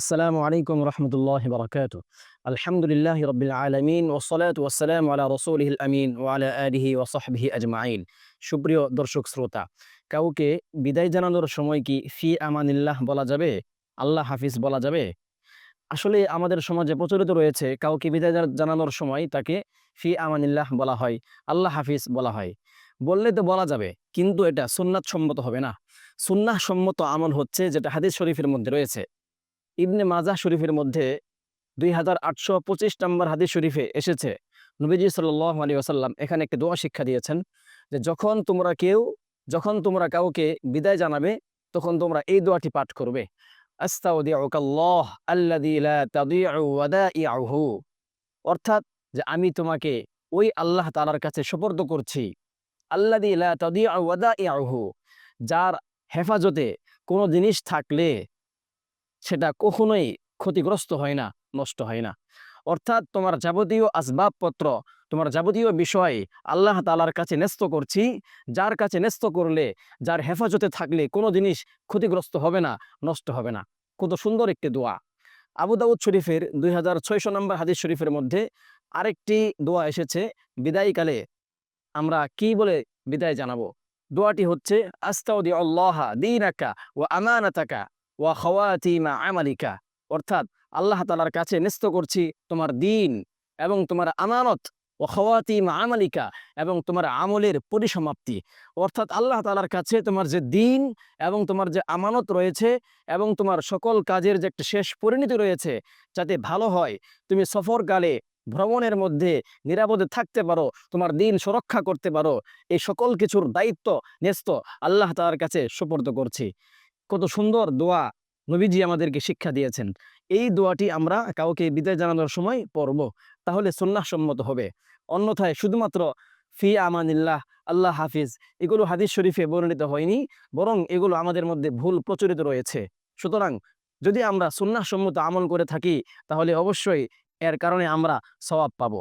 আসসালামু আলাইকুম রহমতুল্লাহ বরকাত আলহামদুলিল্লাহ রবিল আলমিন ওসলাত ওসালাম আলা রসুলহিল আমিন ওয়ালা আলহি সাহবিহি আজমাইন। সুপ্রিয় দর্শক শ্রোতা, কাউকে বিদায় জানানোর সময় কি ফি আমানিল্লাহ বলা যাবে? আল্লাহ হাফিজ বলা যাবে? আসলে আমাদের সমাজে প্রচলিত রয়েছে, কাউকে বিদায় জানানোর সময় তাকে ফি আমানিল্লাহ বলা হয়, আল্লাহ হাফিজ বলা হয়। বললে তো বলা যাবে, কিন্তু এটা সুন্নাত সম্মত হবে না। সুন্নাহ সম্মত আমল হচ্ছে যেটা হাদিস শরীফের মধ্যে রয়েছে। ইবনে মাজাহ শরীফের মধ্যে দুই হাজার আটশো পঁচিশ নম্বর হাদিস শরীফে এসেছে। নবীজি সাল্লাহ আলী আসাল্লাম এখানে একটি দোয়া শিক্ষা দিয়েছেন যে, যখন তোমরা কেউ, যখন তোমরা কাউকে বিদায় জানাবে, তখন তোমরা এই দোয়াটি পাঠ করবে। অর্থাৎ যে, আমি তোমাকে ওই আল্লাহ তালার কাছে সুপর্দ করছি। ওয়াদাইআহু। যার হেফাজতে কোনো জিনিস থাকলে সেটা কখনোই ক্ষতিগ্রস্ত হয় না, নষ্ট হয় না। অর্থাৎ তোমার যাবতীয় আসবাবপত্র, তোমার যাবতীয় বিষয় আল্লাহ তালার কাছে ন্যস্ত করছি। যার কাছে ন্যস্ত করলে, যার হেফাজতে থাকলে কোনো জিনিস ক্ষতিগ্রস্ত হবে না, নষ্ট হবে না। কত সুন্দর একটি দোয়া। আবু দাউদ শরীফের দুই হাজার ছয়শো নম্বর হাদিস শরীফের মধ্যে আরেকটি দোয়া এসেছে বিদায়কালে আমরা কি বলে বিদায় জানাব? দোয়াটি হচ্ছে আস্তাউদি আল্লাহ দিনাকা ও আমানাতাকা ওয়া খাওয়াতিমা আমালিকা। অর্থাৎ আল্লাহ তালার কাছে ন্যস্ত করছি তোমার দিন এবং তোমার আমানত। ও খাওয়াতিমা আমালিকা এবং তোমার আমলের পরিসমাপ্তি। অর্থাৎ আল্লাহ তালার কাছে তোমার যে দিন এবং তোমার যে আমানত রয়েছে এবং তোমার সকল কাজের যে একটা শেষ পরিণতি রয়েছে যাতে ভালো হয়, তুমি সফরকালে, ভ্রমণের মধ্যে নিরাপদে থাকতে পারো, তোমার দিন সুরক্ষা করতে পারো, এই সকল কিছুর দায়িত্ব ন্যস্ত আল্লাহ তালার কাছে সুপর্দ করছি। কত সুন্দর দোয়া নবীজি আমাদেরকে শিক্ষা দিয়েছেন। এই দোয়াটি আমরা কাউকে বিদায় জানানোর সময় পড়ব, তাহলে সুন্নাহ সম্মত হবে। অন্যথায় শুধুমাত্র ফি আমানিল্লাহ, আল্লাহ হাফিজ, এগুলো হাদিস শরীফে বর্ণিত হয়নি, বরং এগুলো আমাদের মধ্যে ভুল প্রচলিত রয়েছে। সুতরাং যদি আমরা সুন্নাহ সম্মত আমল করে থাকি, তাহলে অবশ্যই এর কারণে আমরা সওয়াব পাবো।